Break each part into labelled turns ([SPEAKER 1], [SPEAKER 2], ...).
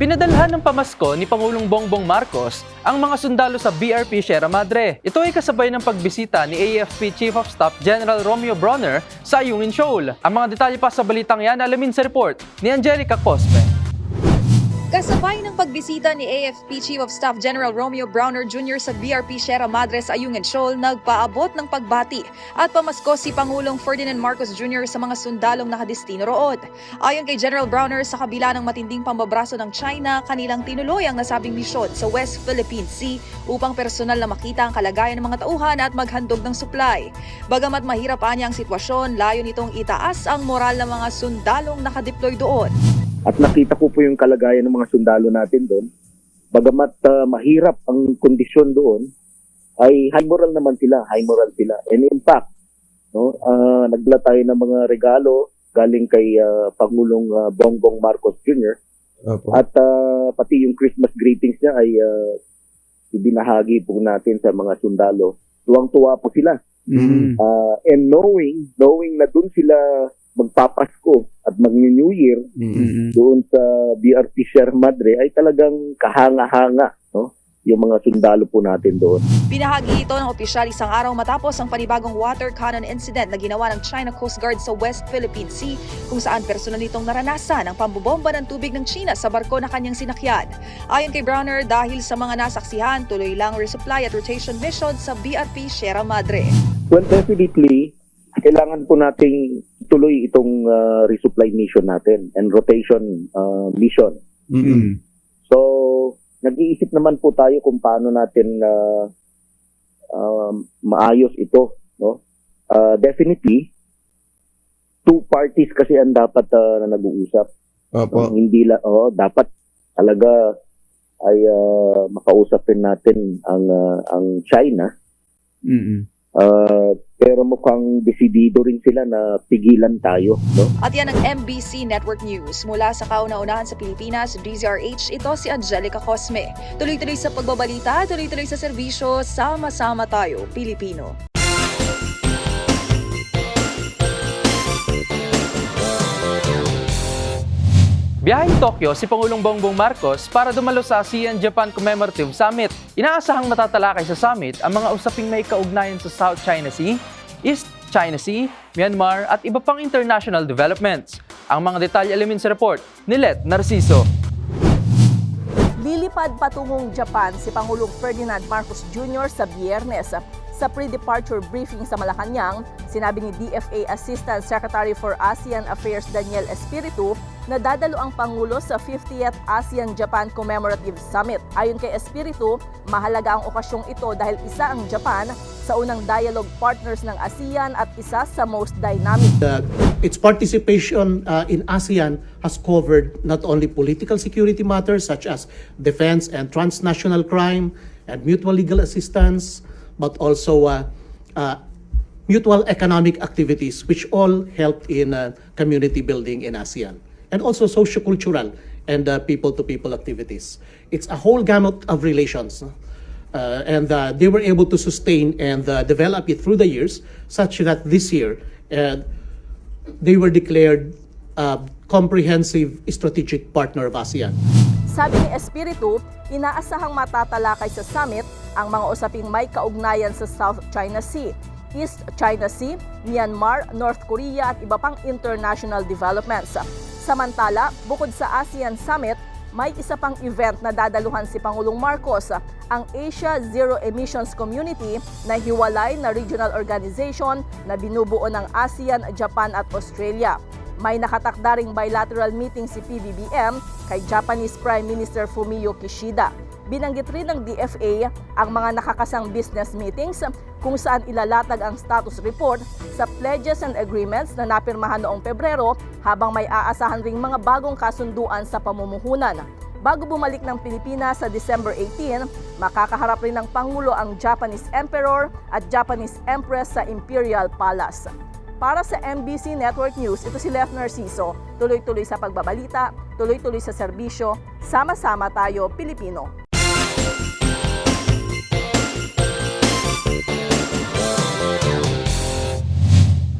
[SPEAKER 1] Pinadalhan ng pamasko ni Pangulong Bongbong Marcos ang mga sundalo sa BRP Sierra Madre. Ito ay kasabay ng pagbisita ni AFP Chief of Staff General Romeo Bronner sa Ayungin Shoal. Ang mga detalye pa sa balitang yan alamin sa report ni Angelica Cosme.
[SPEAKER 2] Kasabay ng pagbisita ni AFP Chief of Staff General Romeo Browner Jr. sa BRP Sierra Madre sa Ayungin Shoal, nagpaabot ng pagbati at pamasko si Pangulong Ferdinand Marcos Jr. sa mga sundalong nakadestino roon. Ayon kay General Browner, sa kabila ng matinding pambabraso ng China, kanilang tinuloy ang nasabing misyon sa West Philippine Sea upang personal na makita ang kalagayan ng mga tauhan at maghandog ng supply. Bagamat mahirap anya ang sitwasyon, layo nitong itaas ang moral ng mga sundalong nakadeploy doon.
[SPEAKER 3] At nakita ko po yung kalagayan ng mga sundalo natin doon. Bagamat ah, mahirap ang kondisyon doon, ay high moral naman sila, high moral sila. And in fact, no, ah, nagdala tayo ng mga regalo galing kay ah, Pangulong ah, Bongbong Marcos Jr.
[SPEAKER 4] Opo.
[SPEAKER 3] At ah, pati yung Christmas greetings niya ay ah, ibinahagi po natin sa mga sundalo. Tuwang-tuwa po sila.
[SPEAKER 4] Mm.
[SPEAKER 3] Ah, and knowing, knowing na doon sila magpapasko at mag-New Year,
[SPEAKER 4] Mm.
[SPEAKER 3] doon sa BRT Sierra Madre ay talagang kahanga-hanga no? yung mga sundalo po natin doon.
[SPEAKER 2] Binahagi ito ng opisyal isang araw matapos ang panibagong water cannon incident na ginawa ng China Coast Guard sa West Philippine Sea kung saan personal nitong naranasan ang pambobomba ng tubig ng China sa barko na kanyang sinakyan. Ayon kay Browner, dahil sa mga nasaksihan, tuloy lang resupply at rotation mission sa BRP Sierra Madre.
[SPEAKER 3] Well, definitely, kailangan po nating tuloy itong uh, resupply mission natin and rotation uh, mission.
[SPEAKER 4] Mm.
[SPEAKER 3] So, nag-iisip naman po tayo kung paano natin uh, um, maayos ito. No? Uh, definitely, two parties kasi ang dapat uh, na nag-uusap.
[SPEAKER 4] Opo.
[SPEAKER 3] Hindi la, oh, dapat talaga ay ah, makausapin natin ang ah, ang China.
[SPEAKER 4] Mm.
[SPEAKER 3] Ah, pero mukhang desidido rin sila na pigilan tayo, no?
[SPEAKER 2] At yan ang MBC Network News. Mula sa kauna-unahan sa Pilipinas, DZRH, ito si Angelica Cosme. Tuloy-tuloy sa pagbabalita, tuloy-tuloy sa serbisyo, sama-sama tayo, Pilipino.
[SPEAKER 1] Biyaheng Tokyo si Pangulong Bongbong Marcos para dumalo sa ASEAN-Japan Commemorative Summit. Inaasahang matatalakay sa summit ang mga usaping may kaugnayan sa South China Sea, East China Sea, Myanmar at iba pang international developments. Ang mga detalye alamin sa report ni Let Narciso.
[SPEAKER 5] Lilipad patungong Japan si Pangulong Ferdinand Marcos Jr. sa biyernes. Sa pre-departure briefing sa Malacanang, sinabi ni DFA Assistant Secretary for ASEAN Affairs Daniel Espiritu na dadalo ang Pangulo sa 50th ASEAN-Japan Commemorative Summit. Ayon kay Espiritu, mahalaga ang okasyong ito dahil isa ang Japan sa unang dialogue partners ng ASEAN at isa sa most dynamic
[SPEAKER 6] Uh, its participation uh, in ASEAN has covered not only political security matters such as defense and transnational crime and mutual legal assistance, but also uh, uh, mutual economic activities, which all helped in uh, community building in ASEAN, and also sociocultural and uh, people-to-people activities. It's a whole gamut of relations. Uh, and uh, they were able to sustain and uh, develop it through the years, such that this year uh, they were declared uh, comprehensive strategic partner of ASEAN.
[SPEAKER 5] Sabi ni Espiritu, inaasahang matatalakay sa summit ang mga usaping may kaugnayan sa South China Sea, East China Sea, Myanmar, North Korea at iba pang international developments. Samantala, bukod sa ASEAN Summit, may isa pang event na dadaluhan si Pangulong Marcos, ang Asia Zero Emissions Community na hiwalay na regional organization na binubuo ng ASEAN, Japan at Australia. May nakatakda ring bilateral meeting si PBBM kay Japanese Prime Minister Fumio Kishida. Binanggit rin ng DFA ang mga nakakasang business meetings kung saan ilalatag ang status report sa pledges and agreements na napirmahan noong Pebrero habang may aasahan ring mga bagong kasunduan sa pamumuhunan. Bago bumalik ng Pilipinas sa December 18, makakaharap rin ng Pangulo ang Japanese Emperor at Japanese Empress sa Imperial Palace. Para sa MBC Network News, ito si Lef Narciso. Tuloy-tuloy sa pagbabalita, tuloy-tuloy sa serbisyo, sama-sama tayo Pilipino.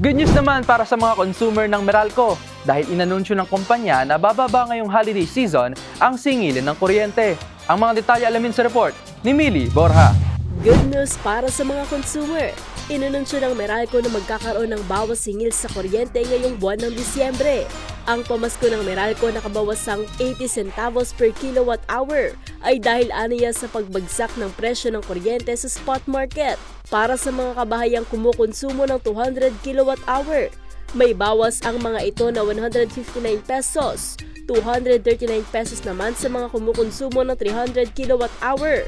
[SPEAKER 1] Good news naman para sa mga consumer ng Meralco dahil inanunsyo ng kumpanya na bababa ngayong holiday season ang singilin ng kuryente. Ang mga detalye alamin sa report ni Mili Borja.
[SPEAKER 7] Good news para sa mga consumer. Inanunsyo ng Meralco na magkakaroon ng bawas singil sa kuryente ngayong buwan ng Disyembre. Ang pamasko ng Meralco na kabawasang 80 centavos per kilowatt hour ay dahil aniya sa pagbagsak ng presyo ng kuryente sa spot market. Para sa mga kabahayang kumukonsumo ng 200 kilowatt hour, may bawas ang mga ito na 159 pesos, 239 pesos naman sa mga kumukonsumo ng 300 kilowatt hour.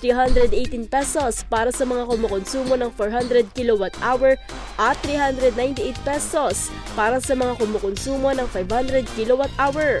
[SPEAKER 7] 318 pesos para sa mga kumukonsumo ng 400 kilowatt hour at 398 pesos para sa mga kumukonsumo ng 500 kilowatt hour.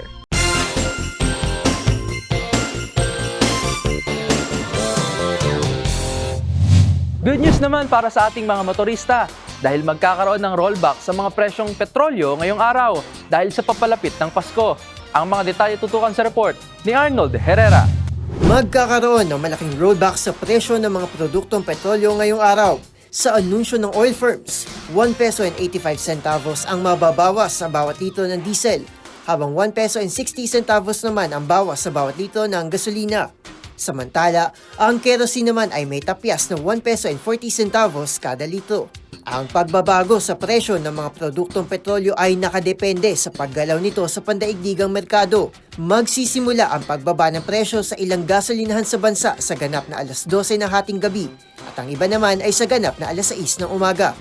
[SPEAKER 1] Good news naman para sa ating mga motorista dahil magkakaroon ng rollback sa mga presyong petrolyo ngayong araw dahil sa papalapit ng Pasko. Ang mga detalye tutukan sa report ni Arnold Herrera.
[SPEAKER 8] Magkakaroon ng malaking rollback sa presyo ng mga produktong petrolyo ngayong araw. Sa anunsyo ng oil firms, 1 peso and 85 centavos ang mababawas sa bawat litro ng diesel, habang 1 peso and 60 centavos naman ang bawas sa bawat litro ng gasolina. Samantala, ang kerosene naman ay may tapyas ng 1 peso and 40 centavos kada litro. Ang pagbabago sa presyo ng mga produktong petrolyo ay nakadepende sa paggalaw nito sa pandaigdigang merkado. Magsisimula ang pagbaba ng presyo sa ilang gasolinahan sa bansa sa ganap na alas 12 ng hating gabi at ang iba naman ay sa ganap na alas 6 ng umaga.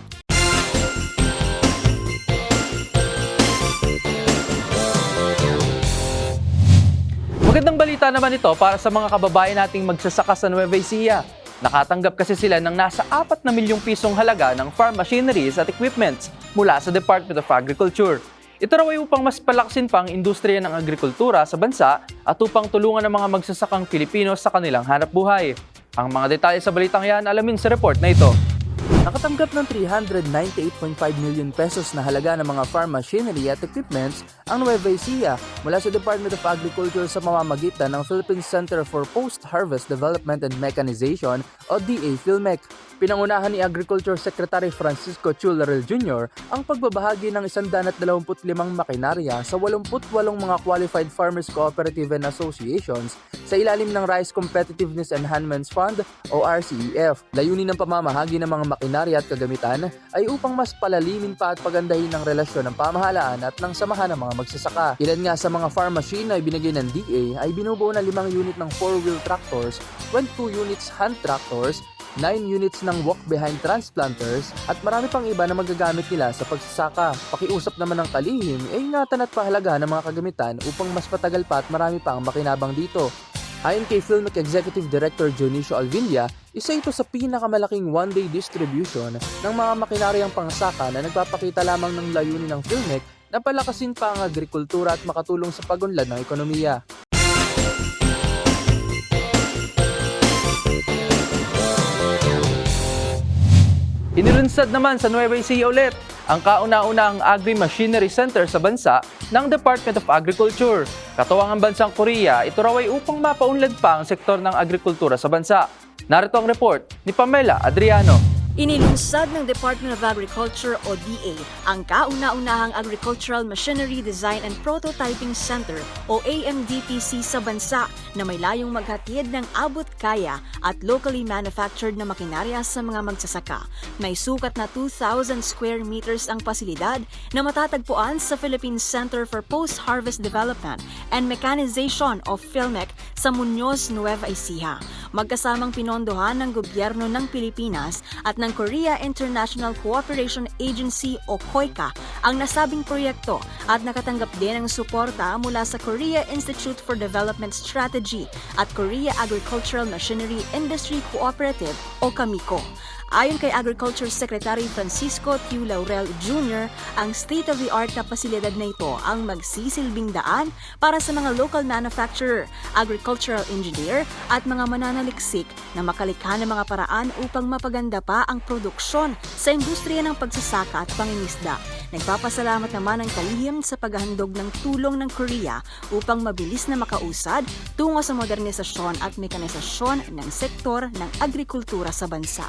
[SPEAKER 1] Naman ito para sa mga kababayan nating magsasaka sa Nueva Ecija. Nakatanggap kasi sila ng nasa 4 na milyong pisong halaga ng farm machineries at equipments mula sa Department of Agriculture. Ito raw ay upang mas palaksin pa ang industriya ng agrikultura sa bansa at upang tulungan ang mga magsasakang Pilipino sa kanilang hanap buhay. Ang mga detalye sa balitang yan alamin sa report na ito. Nakatanggap ng 398.5 million pesos na halaga ng mga farm machinery at equipments ang Nueva Ecija mula sa Department of Agriculture sa mamamagitan ng Philippine Center for Post-Harvest Development and Mechanization o DA PhilMec. Pinangunahan ni Agriculture Secretary Francisco Chularel Jr. ang pagbabahagi ng 125 makinarya sa 88 mga Qualified Farmers Cooperative and Associations sa ilalim ng Rice Competitiveness Enhancement Fund o RCEF. Layunin ng pamamahagi ng mga makinarya at kagamitan ay upang mas palalimin pa at pagandahin ang relasyon ng pamahalaan at ng samahan ng mga magsasaka. Ilan nga sa mga farm machine na ibinigay ng DA ay binubuo na 5 unit ng 4-wheel tractors, 22 units hand tractors, 9 units ng walk-behind transplanters at marami pang iba na magagamit nila sa pagsasaka. Pakiusap naman ng kalihim ay ingatan at pahalagahan ng mga kagamitan upang mas patagal pa at marami pa ang makinabang dito. Ayon kay Filmic Executive Director Dionisio Alvilla, isa ito sa pinakamalaking one-day distribution ng mga makinaryang pangsaka na nagpapakita lamang ng layunin ng Filmic na palakasin pa ang agrikultura at makatulong sa pagunlad ng ekonomiya. Inilunsad naman sa Nueva Ecija ulit ang kauna-unahang Agri-Machinery Center sa bansa ng Department of Agriculture. Katuwang ang bansang Korea, ito raw ay upang mapaunlad pa ang sektor ng agrikultura sa bansa. Narito ang report ni Pamela Adriano.
[SPEAKER 9] Inilunsad ng Department of Agriculture o DA ang kauna-unahang Agricultural Machinery Design and Prototyping Center o AMDPC sa bansa na may layong maghatid ng abot kaya at locally manufactured na makinarya sa mga magsasaka. May sukat na 2,000 square meters ang pasilidad na matatagpuan sa Philippine Center for Post-Harvest Development and Mechanization of PhilMec sa Muñoz, Nueva Ecija. Magkasamang pinondohan ng gobyerno ng Pilipinas at ng Korea International Cooperation Agency o KOICA ang nasabing proyekto at nakatanggap din ng suporta mula sa Korea Institute for Development Strategy at Korea Agricultural Machinery Industry Cooperative o KAMICO. Ayon kay Agriculture Secretary Francisco Tiu Laurel Jr., ang state-of-the-art na pasilidad na ito ang magsisilbing daan para sa mga local manufacturer, agricultural engineer at mga mananaliksik na makalikha ng mga paraan upang mapaganda pa ang produksyon sa industriya ng pagsasaka at pangingisda. Nagpapasalamat naman ang kalihim sa paghahandog ng tulong ng Korea upang mabilis na makausad tungo sa modernisasyon at mekanisasyon ng sektor ng agrikultura sa bansa.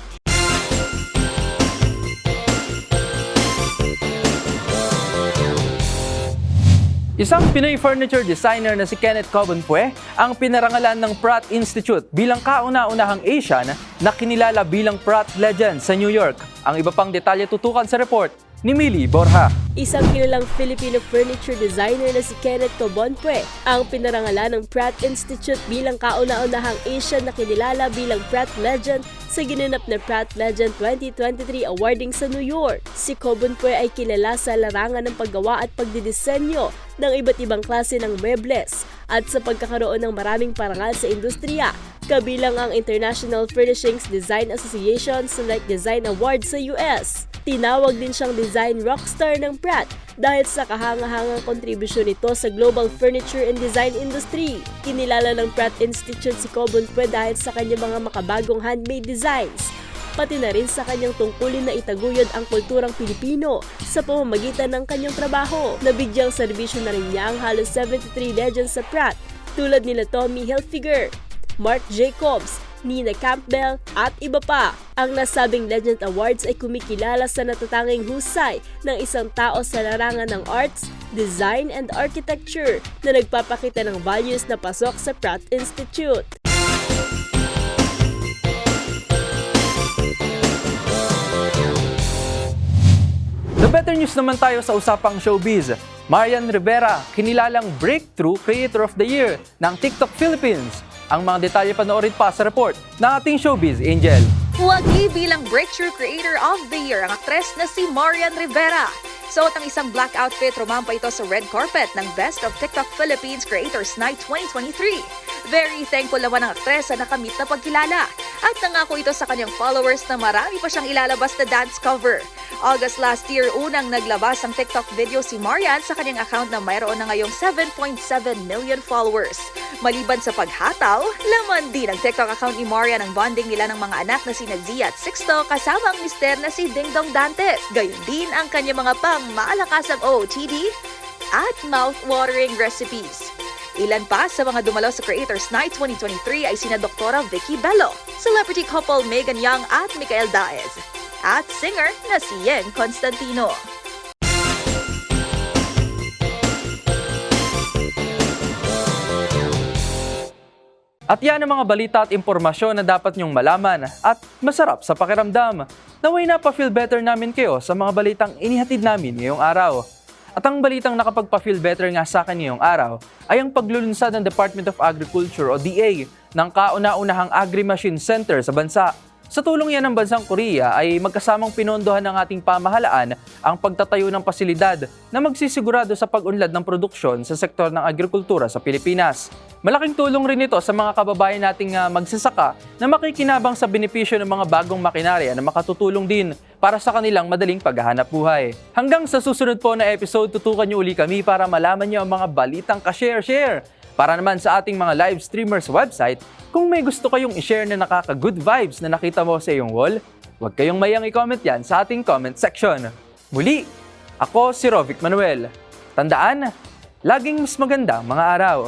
[SPEAKER 1] Isang Pinoy furniture designer na si Kenneth Cobonpue ang pinarangalan ng Pratt Institute bilang kauna-unahang Asian na kinilala bilang Pratt Legend sa New York. Ang iba pang detalye tutukan sa report ni Millie Borja.
[SPEAKER 7] Isang kilalang Filipino furniture designer na si Kenneth Cobonpue ang pinarangalan ng Pratt Institute bilang kauna-unahang Asian na kinilala bilang Pratt Legend sa ginanap na Pratt Legend 2023 awarding sa New York. Si Cobonpue ay kilala sa larangan ng paggawa at pagdidisenyo ng iba't ibang klase ng mebles at sa pagkakaroon ng maraming parangal sa industriya, kabilang ang International Furnishings Design Association Select Design Award sa US. Tinawag din siyang design rockstar ng Pratt dahil sa kahangahangang kontribusyon nito sa global furniture and design industry. Kinilala ng Pratt Institute si Cobonpue dahil sa kanyang mga makabagong handmade designs pati na rin sa kanyang tungkulin na itaguyod ang kulturang Pilipino sa pamamagitan ng kanyang trabaho. Nabigyang serbisyo na rin niya ang halos 73 legends sa Pratt tulad nila Tommy Hilfiger, Mark Jacobs, Nina Campbell at iba pa. Ang nasabing Legend Awards ay kumikilala sa natatanging husay ng isang tao sa larangan ng arts, design and architecture na nagpapakita ng values na pasok sa Pratt Institute.
[SPEAKER 1] The better news naman tayo sa usapang showbiz. Marian Rivera, kinilalang Breakthrough Creator of the Year ng TikTok Philippines. Ang mga detalye panoorin pa sa report ng ating showbiz angel.
[SPEAKER 2] Wagi bilang Breakthrough Creator of the Year ang aktres na si Marian Rivera. Suot ang isang black outfit, rumampa ito sa red carpet ng Best of TikTok Philippines Creators Night 2023. Very thankful naman ang aktres sa nakamit na pagkilala. At nangako ito sa kanyang followers na marami pa siyang ilalabas na dance cover. August last year, unang naglabas ang TikTok video si Marian sa kanyang account na mayroon na ngayong 7.7 million followers. Maliban sa paghataw, laman din ang TikTok account ni Marian ang bonding nila ng mga anak na sina Zia at Sixto kasama ang mister na si Ding Dong Dantes. Gayun din ang kanyang mga pang malakasang OOTD at mouth-watering recipes. Ilan pa sa mga dumalo sa Creators Night 2023 ay sina Doktora Vicky Bello, celebrity couple Megan Young at Mikael Daez, at singer na si Yen Constantino.
[SPEAKER 1] At yan ang mga balita at impormasyon na dapat nyong malaman at masarap sa pakiramdam. Naway na pa-feel better namin kayo sa mga balitang inihatid namin ngayong araw. At ang balitang nakapagpa-feel better nga sa akin ngayong araw ay ang paglulunsad ng Department of Agriculture o DA ng kauna-unahang Agri-Machine Center sa bansa. Sa tulong yan ng bansang Korea ay magkasamang pinondohan ng ating pamahalaan ang pagtatayo ng pasilidad na magsisigurado sa pag-unlad ng produksyon sa sektor ng agrikultura sa Pilipinas. Malaking tulong rin ito sa mga kababayan nating ah, magsasaka na makikinabang sa benepisyo ng mga bagong makinarya na makatutulong din para sa kanilang madaling paghahanap buhay. Hanggang sa susunod po na episode, tutukan niyo uli kami para malaman niyo ang mga balitang ka-share-share. Para naman sa ating mga live streamers website, kung may gusto kayong i-share na nakaka-good vibes na nakita mo sa iyong wall, huwag kayong mayang i-comment yan sa ating comment section. Muli, ako si Rovic Manuel. Tandaan, laging mas maganda ang mga araw.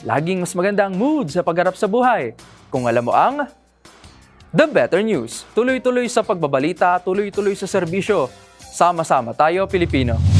[SPEAKER 1] Laging mas maganda ang mood sa pagharap sa buhay. Kung alam mo ang The Better News. Tuloy-tuloy sa pagbabalita, tuloy-tuloy sa serbisyo. Sama-sama tayo, Pilipino.